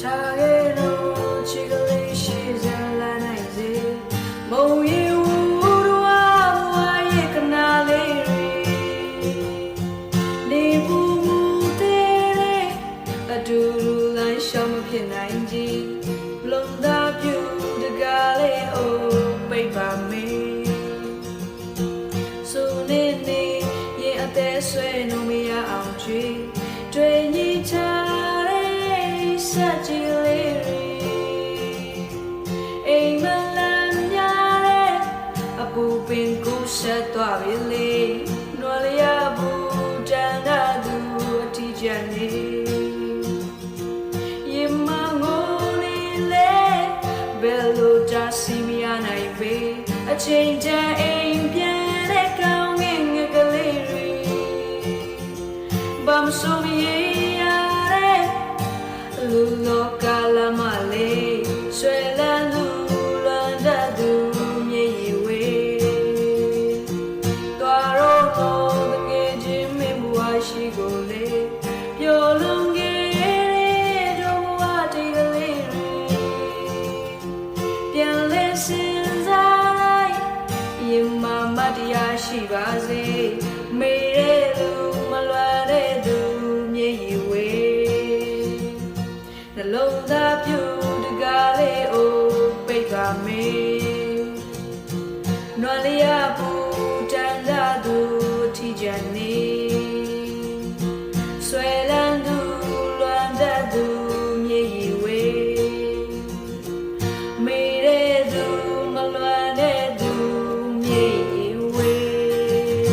ထားခဲ့တော့ချစ်ကလေးရှိစလာနိုင်စေမုံရီဝူတို့ဝဝရဲ့ကနာလေးတွေနေဘူးမူတဲ့အတူတူလိုက်ရှောင်မဖြစ်နိုင်ကြီး ဆွဲလို့မရအောင်ကြွေတွေ့ညီချတဲ့ဆက်ကြည်လေးတွေအိမ်မလန်းများတဲ့အပူပင်ကိုဆက်သွားပြီလေနွားလျာဘူးတန်တာသူအထီးကျန်နေယမငိုနေလေဘယ်လိုကြစီမရနိုင်ပေအချိန်တန် ဆိုမရရတဲ့လူလောကလာမလေးဆွဲလန်းလူလွန်တတ်သူမြေရီဝေးသွားတော့တော့တကယ်ချင်းမင်းဘဝရှိကိုလေပျော်လွန်ခဲ့တဲ့တို့ဘဝတေကလေးတွေပြန်လဲစဉ်းစားလိုက်ရင်မမတရားရှိပါစေ နှလုံးသားပြူတကားလေးအိုးပိတ်ပါမေးနွားလျာပူတန်တာသူထီချန်နေ